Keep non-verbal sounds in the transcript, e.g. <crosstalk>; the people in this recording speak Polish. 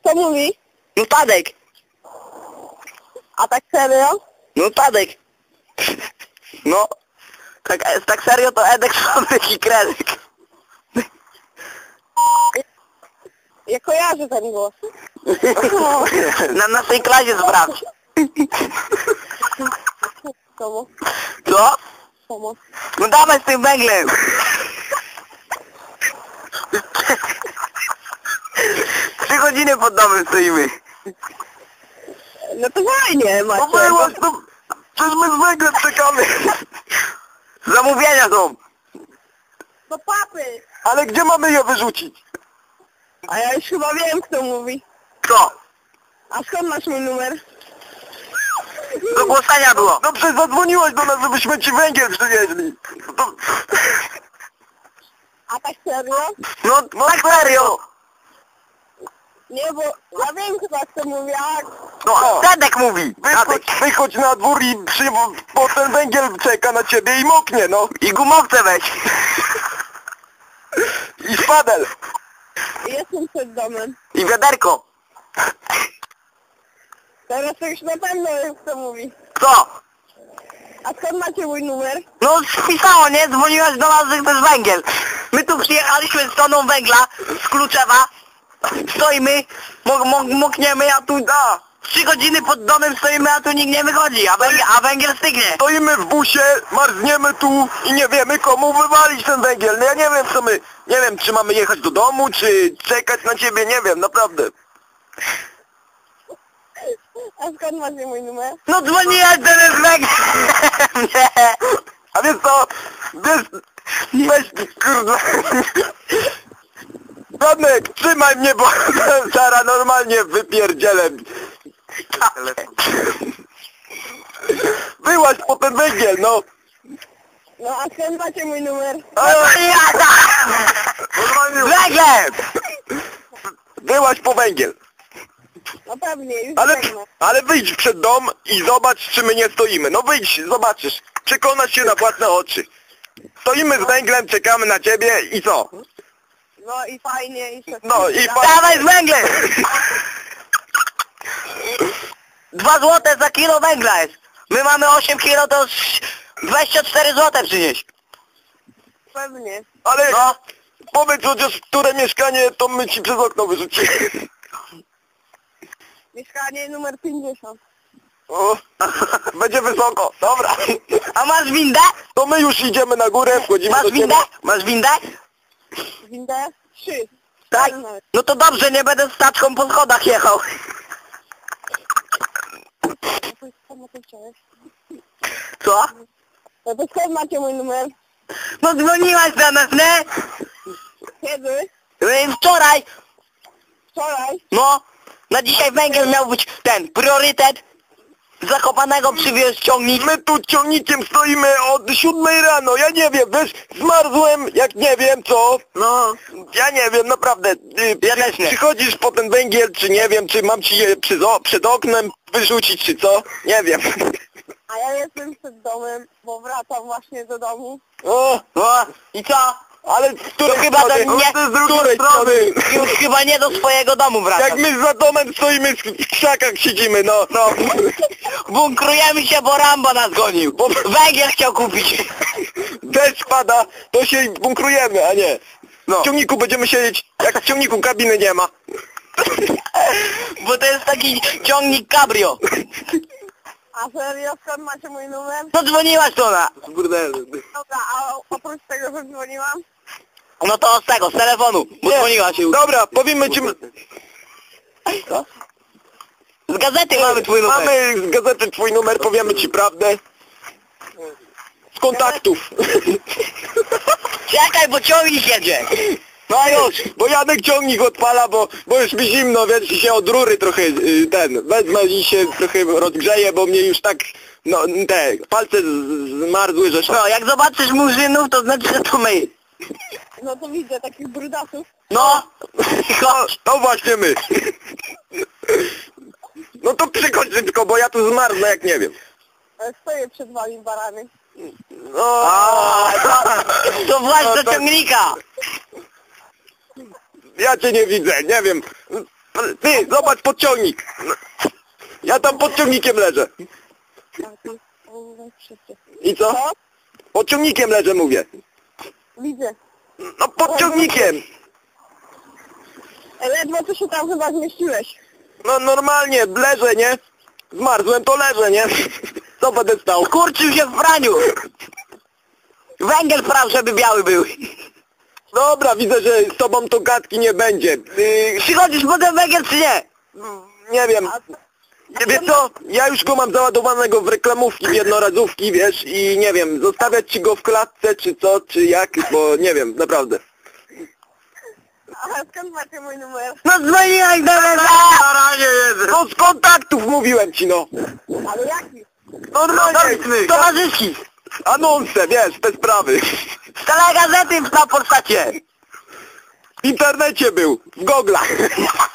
Kto mówi? No Tadek. A tak serio? No Tadek. No. Tak, e, tak serio to Edek <laughs> Sławek i Kredek. Ja kojarzę ten głos. <laughs> Na naszej klasie sprawdź. Komu? Co? Komu? No dawaj z tym węglem. Godziny pod domem stoimy. No to fajnie, No macie. było, no, przecież my z węglem czekamy. Zamówienia są. Do papy. Ale gdzie mamy je wyrzucić? A ja już chyba wiem, kto mówi. Co? A skąd masz mój numer? Do głoszenia było. No przecież zadzwoniłeś do nas, żebyśmy ci węgiel przywieźli. To... A tak serio? No, no serio. Nie, bo ja wiem chyba, kto mówi, a... No, Tadek mówi. Wychodź, wychodź na dwór i przy, bo ten węgiel czeka na ciebie i moknie, no. I gumowce weź. I szpadel. Jestem przed domem. I wiaderko. Teraz to już na pewno wiem, kto mówi. Co? A skąd macie mój numer? No spisało, nie? Dzwoniłaś do nas, że chcesz węgiel. My tu przyjechaliśmy z toną węgla z Kluczewa. Stoimy, mok, mok, mokniemy, a tu da. Trzy godziny pod domem stoimy, a tu nikt nie wychodzi, a węgiel, a węgiel stygnie. Stoimy w busie, marzniemy tu i nie wiemy komu wywalić ten węgiel. No ja nie wiem co my, nie wiem czy mamy jechać do domu, czy czekać na ciebie, nie wiem, naprawdę. A skąd macie mój numer? No dzwoniłaś do nas <laughs> z węglem. Nie. A więc co, wiesz, weź, kurde. Radnek, trzymaj mnie, bo <laughs> Sara normalnie wypierdzielę. Wyłaź po ten węgiel, no. No a skąd macie mój numer? Dzwoniłaś z węglem. Wyłaź po węgiel. No pewnie, już Ale, biegnę. ale wyjdź przed dom i zobacz, czy my nie stoimy. No wyjdź, zobaczysz. Przekonasz się na własne oczy. Stoimy z węglem, czekamy na ciebie i co? No i fajnie i wszystko. No i fa- Dawaj z węglem. Dwa złote za kilo węgla jest. My mamy 8 kilo, to sz- 24 złote przynieść. Pewnie. Ale No. powiedz chociaż, które mieszkanie to my ci przez okno wyrzucimy. Mieszkanie numer 50. O, <laughs> będzie wysoko. Dobra. A masz windę? To my już idziemy na górę, wchodzimy Masz do ciebie. windę? Masz windę? Windę? 3. Tak. No to dobrze, nie będę z taczką po schodach jechał. Co? No to skąd macie mój numer? No dzwoniłaś do nas, nie? Kiedy? Yy, Wczoraj. Wczoraj? No. Na dzisiaj węgiel miał być ten, priorytet. Z Zakopanego przywiózł ciągnik. My tu ciągnikiem stoimy od siódmej rano, ja nie wiem, wiesz, zmarzłem, jak nie wiem co. No. Ja nie wiem, naprawdę. Ty, Ja też nie. Przychodzisz po ten węgiel, czy nie wiem, czy mam ci je przed, o, przed oknem wyrzucić, czy co? Nie wiem. A ja jestem przed domem, bo wracam właśnie do domu. O, No. I co? Ale z której To chyba nie, z drugiej strony. Już chyba nie do swojego domu wracasz. Jak my za domem stoimy, w krzakach siedzimy, no. No. Bunkrujemy się, bo Rambo nas gonił. Bo węgiel chciał kupić. Deszcz pada, to się bunkrujemy, a nie. No. W ciągniku będziemy siedzieć, jak w ciągniku kabiny nie ma. Bo to jest taki ciągnik cabrio. A serio, skąd macie mój numer? No dzwoniłaś do nas. Dobra, a oprócz tego, że dzwoniłam? No to z tego, z telefonu. Bo Nie. dzwoniłaś już. Dobra, powiemy ci... Co? Z gazety mamy twój numer. Mamy z gazety twój numer, powiemy ci prawdę. Z kontaktów. Czekaj, bo ciągnik jedzie. No już. Bo Janek ciągnik odpala, bo, bo już mi zimno, więc się od rury trochę y, ten, wezmę i się trochę rozgrzeje, bo mnie już tak, no te palce z- zmarzły, że No, jak zobaczysz murzynów, to znaczy, że to my. No to widzę takich brudasów. No. <laughs> No właśnie my. No to przychodź szybko, bo ja tu zmarznę jak nie wiem. E, Stoję przed wami barany. No, to, to właśnie No do to- ciągnika. Ja cię nie widzę, nie wiem. Ty, zobacz podciągnik. Ja tam pod ciągnikiem leżę. I co? Co? Pod ciągnikiem leżę, mówię. Widzę. No pod ciągnikiem. Ledwo co się tam chyba zmieściłeś. No normalnie, leżę, nie? Zmarzłem, to leżę, nie? Co będę stał? Kurczył się w praniu. Węgiel praw, żeby biały był. Dobra, widzę, że z tobą to gadki nie będzie. Yy, Przychodzisz potem węgiel czy nie? nie wiem. Wiesz co, ja już go mam załadowanego w reklamówki, w jednorazówki, wiesz, i nie wiem, zostawiać ci go w klatce, czy co, czy jak, bo nie wiem, naprawdę. A skąd macie mój numer? No dzwoniłeś do mnie na razie jest. No z kontaktów mówiłem ci, no. Ale jaki? Normalnie, Towarzyski. anonse, wiesz, te sprawy. Z telegazety na Polsacie. W internecie był, w goglach. <laughs>